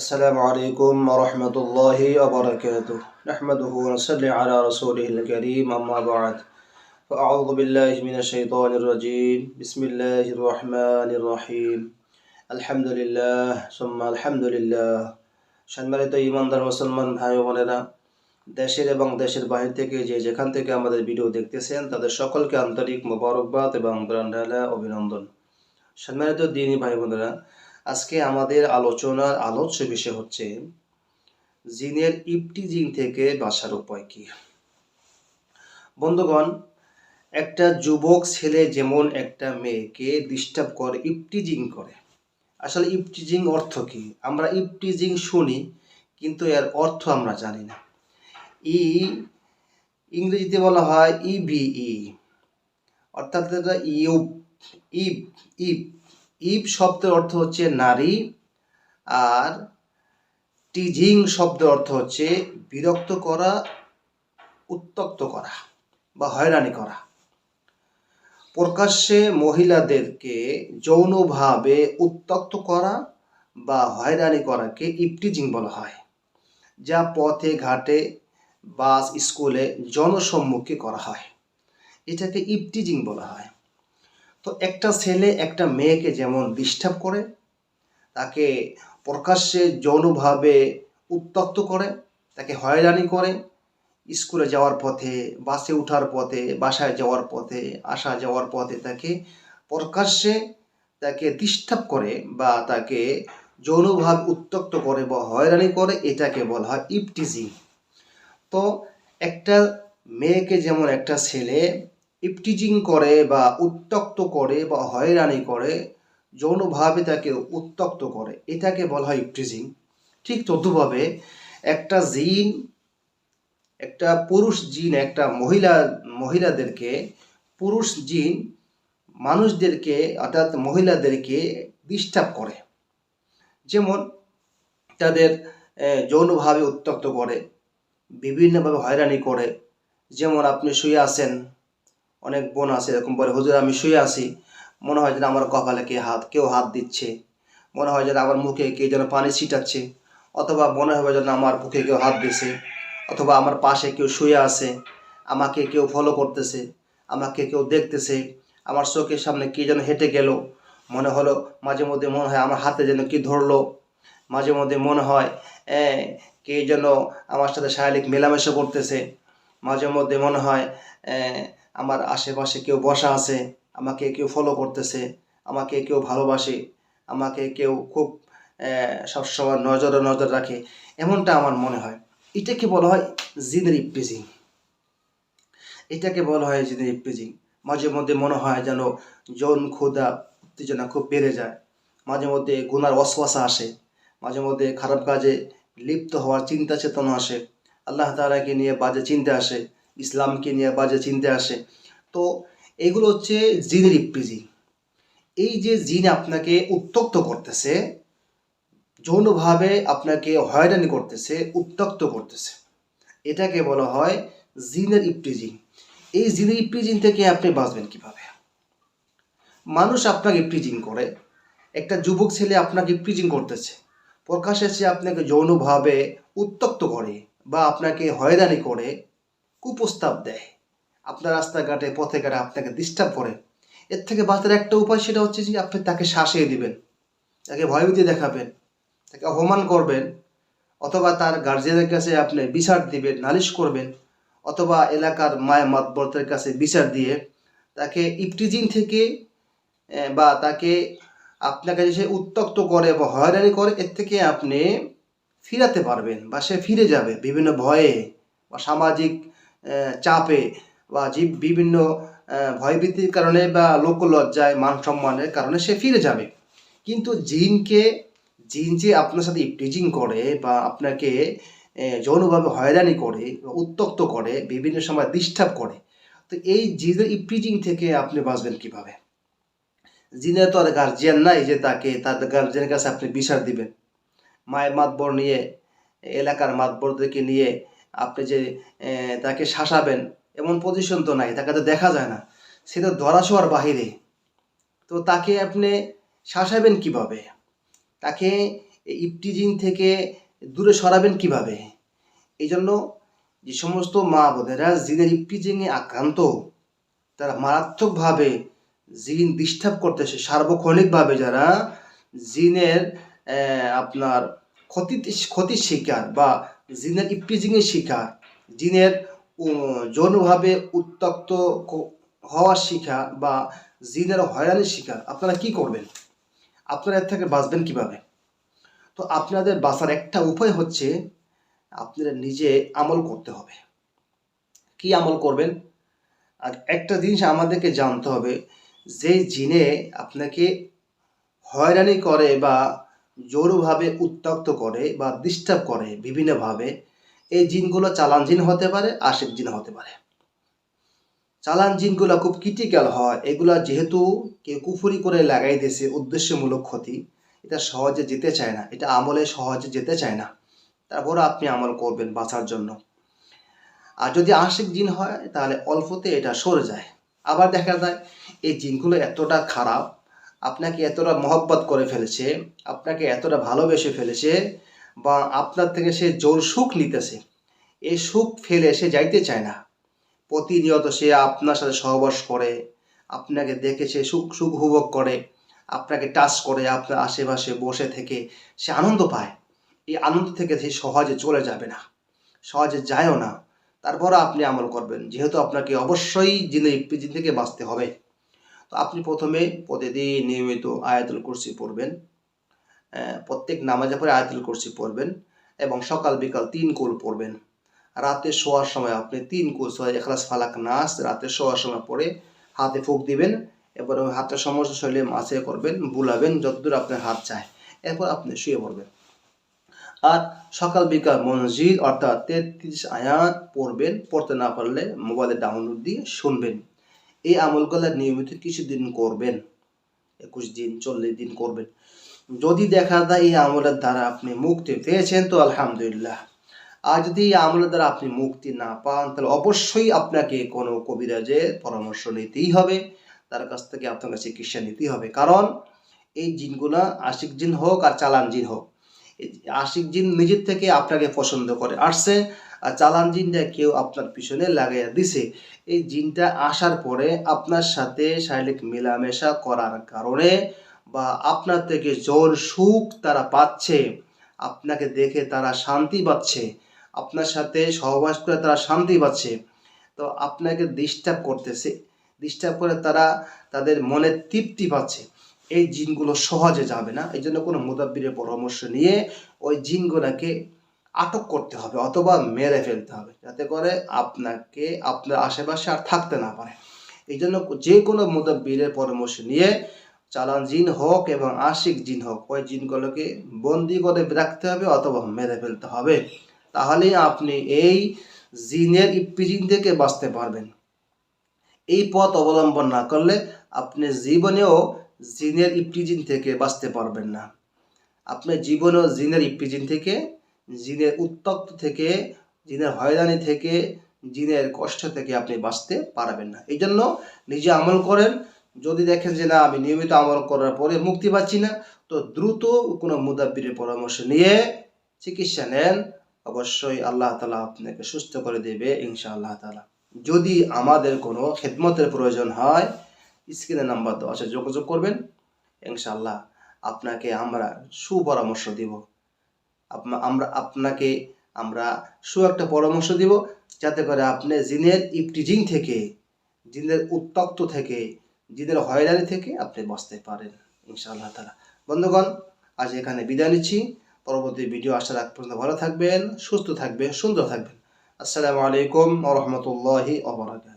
السلام عليكم ورحمة الله وبركاته نحمده ونصلي على رسوله الكريم أما بعد فأعوذ بالله من الشيطان الرجيم بسم الله الرحمن الرحيم الحمد لله ثم الحمد لله সম্মানিত ইমানদার মুসলমান ভাই ও বোনেরা দেশের এবং দেশের বাহির থেকে যে যেখান থেকে আমাদের ভিডিও দেখতেছেন তাদের সকলকে আন্তরিক মোবারকবাদ এবং ব্রান্ডালা অভিনন্দন সম্মানিত দিনী ভাই বোনেরা আজকে আমাদের আলোচনার আলোচ্য বিষয় হচ্ছে, জিনের ইপটিজিং থেকে বাঁচার উপায় কি? বন্ধুগণ, একটা যুবক ছেলে যেমন একটা মেয়েকে ডিস্টার্ব করে, ইপটিজিং করে। আসলে ইপটিজিং অর্থ কি? আমরা ইপটিজিং শুনি, কিন্তু এর অর্থ আমরা জানি না। ই, ইংরেজিতে বলা হয় ইবিই অর্থাৎ এটা ইউব ইব। ইব শব্দের অর্থ হচ্ছে নারী আর টিজিং শব্দের অর্থ হচ্ছে বিরক্ত করা, উত্তক্ত করা বা হয়রানি করা। প্রকাশ্যে মহিলাদেরকে যৌনভাবে উত্তক্ত করা বা হয়রানি করাকে ইপটিজিং বলা হয়, যা পথে, ঘাটে, বাস, স্কুলে জনসম্মুখে করা হয়। এটাকে ইপটিজিং বলা হয়। তো একটা ছেলে একটা মেয়েকে যেমন ডিস্টার্ব করে, তাকে প্রকাশ্যে যৌনভাবে উত্তক্ত করে, তাকে হয়রানি করে, স্কুলে যাওয়ার পথে, বাসে ওঠার পথে, বাসায় যাওয়ার পথে, আসা যাওয়ার পথে তাকে প্রকাশ্যে তাকে ডিস্টার্ব করে বা তাকে যৌনভাবে উত্তক্ত করে বা হয়রানি করে, এটাকে বলা হয় ইপটিজিং। তো একটা মেয়েকে যেমন একটা ছেলে ইপটিজিং করে বা উত্তক্ত করে বা হয়রানি করে, যৌনভাবে তাকে উত্তক্ত করে। এটাকে বলা হয় ইপটিজিং। ঠিক তদ্রুপভাবে একটা জিন, একটা পুরুষ জিন, একটা মহিলা, মহিলাদেরকে, পুরুষ জিন মানুষদেরকে, অর্থাৎ মহিলাদেরকে ডিস্টার্ব করে। যেমন তাদের যৌনভাবে উত্তক্ত করে, বিভিন্নভাবে হয়রানি করে। যেমন আপনি শুয়ে আছেন অনেক বোন আছে, এরকম বলে, হুজুর, আমি শুয়ে আছি। মনে হয় যেন আমার কপালে কে হাত, কেউ হাত দিচ্ছে। মনে হয় যেন আমার মুখে কে যেন পানি ছিটাচ্ছে। অথবা মনে হবে যেন আমার বুকে কেউ হাত দিছে। অথবা আমার পাশে কেউ শুয়ে আছে। আমাকে কেউ ফলো করতেছে। আমাকে কেউ দেখতেছে। আমার চোখের সামনে কে যেন হেঁটে গেল। মনে হলো মাঝে মধ্যে মনে হয় আমার হাতে যেন কি ধরলো। মাঝে মধ্যে মনে হয় কে যেন আমার সাথে শারীরিক মেলামেশা করতেছে। মাঝে মধ্যে মনে হয় আমার আশেপাশে কেউ বসা আছে, আমাকে কেউ ফলো করতেছে, আমাকে কেউ ভালোবাসে, আমাকে কেউ খুব সবসময় নজরে নজর রাখে, এমনটা আমার মনে হয়। এটাকে বলা হয় জিনের ইপ্রিজিং এটাকে বলা হয় জিনের ইপ্রিজিং মাঝে মধ্যে মনে হয় যেন যৌন ক্ষুধা, উত্তেজনা খুব বেড়ে যায়। মাঝে মধ্যে গুনার অশ্বাসা আসে। মাঝে মধ্যে খারাপ কাজে লিপ্ত হওয়ার চিন্তা চেতনা আসে। আল্লাহ তালাকে নিয়ে বাজে চিন্তা আসে। ইসলামকে নিয়ে বাজে চিন্তা আসে। তো এগুলো হচ্ছে জিনের ইপ্রিজিং। এই যে জিন আপনাকে উত্তক্ত করতেছে, যৌনভাবে আপনাকে হয়রানি করতেছে, উত্তক্ত করতেছে। এটাকে বলা হয় জিনের ইপ্রিজিং। এই জিনের ইপ্রিজিং থেকে আপনি বাঁচবেন কীভাবে? মানুষ আপনাকে ইপ্রিজিং করে। একটা যুবক ছেলে আপনাকে ইপ্রিজিং করতেছে। প্রকাশ্যে সে আপনাকে যৌনভাবে উত্তক্ত করে বা আপনাকে হয়রানি করে। কুপ্রস্তাব দেয়। আপনার রাস্তাঘাটে পথে ঘাটে আপনাকে ডিস্টার্ব করে। এর থেকে বাঁচার একটা উপায় সেটা হচ্ছে যে আপনি তাকে শাসিয়ে দিবেন, তাকে ভয়ভীতি দেখাবেন, তাকে অপমান করবেন, অথবা তার গার্জিয়ানের কাছে আপনি বিচার দিবেন, নালিশ করবেন, অথবা এলাকার মায় মাতবরদের কাছে বিচার দিয়ে তাকে ইপটিজিং থেকে বা তাকে আপনার কাছে সে উত্তক্ত করে বা হয়রানি করে, এর থেকে আপনি ফিরাতে পারবেন বা সে ফিরে যাবে বিভিন্ন ভয়ে বা সামাজিক চাপে বা জীব বিভিন্ন ভয়ভীতির কারণে বা লোকলজ্জায় মান সম্মানের কারণে সে ফিরে যাবে। কিন্তু জিনকে, জিন যে আপনার সাথে ইপটিজিং করে বা আপনাকে যৌনভাবে হয়রানি করে, উত্তক্ত করে, বিভিন্ন সময় ডিস্টার্ব করে, তো এই জিনের ইপটিজিং থেকে আপনি বাঁচবেন কীভাবে? জিনের তো আর গার্জিয়ান নাই যে তাকে, তার গার্জিয়ানের কাছে আপনি বিচার দিবেন। মায়ের মাতবর নিয়ে, এলাকার মাতবরদেরকে নিয়ে আপনি যে তাকে শাসাবেন, এমন পজিশন তো নাই, তাকে তো দেখা যায় না। সে তো ধরা ছোঁয়ার বাহিরে। তো তাকে আপনি শাসাবেন কীভাবে? তাকে ইপটিজিং থেকে দূরে সরাবেন কীভাবে? এই জন্য যে সমস্ত মা বোনেরা জিনের ইপটিজিংয়ে আক্রান্ত, তারা মারাত্মকভাবে জিন ডিস্টার্ব করতেছে, সার্বক্ষণিকভাবে যারা জিনের আপনার ক্ষতি ক্ষতির শিকার বা জিনের ইপটিজিংয়ের শিকার, জিনের যৌনভাবে উত্তক্ত হওয়ার শিকার বা জিনের হয়রানির শিকার, আপনারা কি করবেন? আপনারা এর থেকে বাঁচবেন কীভাবে? তো আপনাদের বাঁচার একটা উপায় হচ্ছে আপনারা নিজে আমল করতে হবে। কি আমল করবেন? আর একটা জিনিস আমাদেরকে জানতে হবে যে জিনে আপনাকে হয়রানি করে বা জোরভাবে উত্তক্ত করে বা ডিস্টার্ব করে বিভিন্নভাবে, এই জিনগুলো চালান জিন হতে পারে, আশেক জিন হতে পারে। চালান জিনগুলো খুব ক্রিটিক্যাল হয়। এগুলা যেহেতু কেউ কুফুরি করে লাগাই দিয়েছে, উদ্দেশ্যমূলক ক্ষতি, এটা সহজে যেতে চায় না, এটা আমলে সহজে যেতে চায় না। তারপরে আপনি আমল করবেন বাঁচার জন্য। আর যদি আশিক জিন হয়, তাহলে অল্পতে এটা সরে যায়। আবার দেখা যায়, এই জিনগুলো এতটা খারাপ আপনাকে এতটা মহব্বত করে ফেলেছে, আপনাকে এতটা ভালোবেসে ফেলেছে বা আপনার থেকে সে জোর সুখ নিতেছে। এই সুখ ফেলে সে যাইতে চায় না। প্রতিনিয়ত সে আপনার সাথে সহবাস করে, আপনাকে দেখে সে সুখ সুখ উপভোগ করে, আপনাকে টাচ করে, আপনার আশেপাশে বসে থেকে সে আনন্দ পায়। এই আনন্দ থেকে সে সহজে চলে যাবে না, সহজে যায়ও না। তারপরে আপনি আমল করবেন, যেহেতু আপনাকে অবশ্যই ইপিজিন থেকে বাঁচতে হবে। তো আপনি প্রথমে প্রতিদিন নিয়মিত আয়াতুল কুরসি পড়বেন প্রত্যেক নামাজে পরে আয়াতুল কুরসি পড়বেন এবং সকাল, বিকাল তিন কুল পড়বেন। রাতে শোয়ার সময় আপনি তিন কুল সোয়া এখলাস ফালাক, নাস রাতে শোয়ার সময় পরে হাতে ফুক দিবেন, এরপর হাতের সমস্ত শরীরে মাসে করবেন, বুলাবেন যতদূর আপনার হাত চায়, এরপর আপনি শুয়ে পড়বেন। আর সকাল, বিকাল মসজিদ অর্থাৎ তেত্রিশ আয়াত পড়বেন, পড়তে না পারলে মোবাইলে ডাউনলোড দিয়ে শুনবেন। এই আমলগুলো নিয়মিত কিছুদিন করবেন, একুশ দিন, চল্লিশ দিন করবেন। যদি দেখা যায় এই আমলের দ্বারা আপনি মুক্তি পেয়েছেন, তো আলহামদুলিল্লাহ। আর যদি এই আমলের দ্বারা আপনি মুক্তি না পান, তাহলে অবশ্যই আপনাকে কোনো কবিরাজের পরামর্শ নিতেই হবে। তার কাছ থেকে আপনাকে চিকিৎসা নিতেই হবে। কারণ এই জিনগুলা আশিক জিন হোক আর চালান জিন হোক আশিক জিন নিজের থেকে আপনাকে পছন্দ করে। আসছে চালান জিনটা কেউ আপনার পিছনে লাগাইয়া দিছে। এই জিনটা আসার পরে আপনার সাথে শারীরিক মেলামেশা করার কারণে বা আপনার থেকে জোর সুখ তারা পাচ্ছে, আপনাকে দেখে তারা শান্তি পাচ্ছে, আপনার সাথে সহবাস করে তারা শান্তি পাচ্ছে। তো আপনাকে ডিস্টার্ব করতেছে ডিস্টার্ব করে তারা তাদের মনে তৃপ্তি পাচ্ছে। এই জিনগুলো সহজে যাবে না। এই জন্য কোনো মুদাব্বিরের পরামর্শ নিয়ে ওই জিনগুলোকে আটক করতে হবে অথবা মেরে ফেলতে হবে। যাতে করে আপনাকে, আপনার আশেপাশে আর থাকতে না পারে। এই জন্য যে কোনো মুদাব্বিরের পরামর্শ নিয়ে চালান জিন হোক এবং আশিক জিন হোক, ওই জিনগুলোকে বন্দি করে রাখতে হবে অথবা মেরে ফেলতে হবে। তাহলেই আপনি এই জিনের ইপিজিন থেকে বাঁচতে পারবেন। এই পথ অবলম্বন না করলে আপনি জীবনেও জিনের ইপিজিন থেকে বাঁচতে পারবেন না। আপনি জীবনেও জিনের ইপিজিন থেকে জিনের উত্তক্ত থেকে, জিনের হয়রানি থেকে, জিনের কষ্ট থেকে আপনি বাঁচতে পারবেন না। এই জন্য নিজে আমল করেন। যদি দেখেন যে না, আমি নিয়মিত আমল করার পরে মুক্তি পাচ্ছি না, তো দ্রুত কোনো মুদাব্বিরের পরামর্শ নিয়ে চিকিৎসা নেন। অবশ্যই আল্লাহ তালা আপনাকে সুস্থ করে দেবে ইনশা আল্লাহ তালা যদি আমাদের কোনো খেদমতের প্রয়োজন হয়, স্ক্রিনে নাম্বার দেওয়া আছে, যোগাযোগ করবেন। ইনশাআল্লাহ আপনাকে আমরা সুপরামর্শ দিব। আমরা আপনাকে, আমরা সু একটা পরামর্শ দিব যাতে করে আপনি জিনের ইপটিজিং থেকে, জিনের উত্তক্ত থেকে, জিনের হয়রানি থেকে আপনি বাঁচতে পারেন, ইনশাআল্লাহ তালা বন্ধুগণ, আজ এখানে বিদায় নিচ্ছি। পরবর্তী ভিডিও আসার আগ পর্যন্ত ভালো থাকবেন, সুস্থ থাকবেন, সুন্দর থাকবেন। আসসালামু আলাইকুম ওরহমতুল্লাহি ওবরাকাত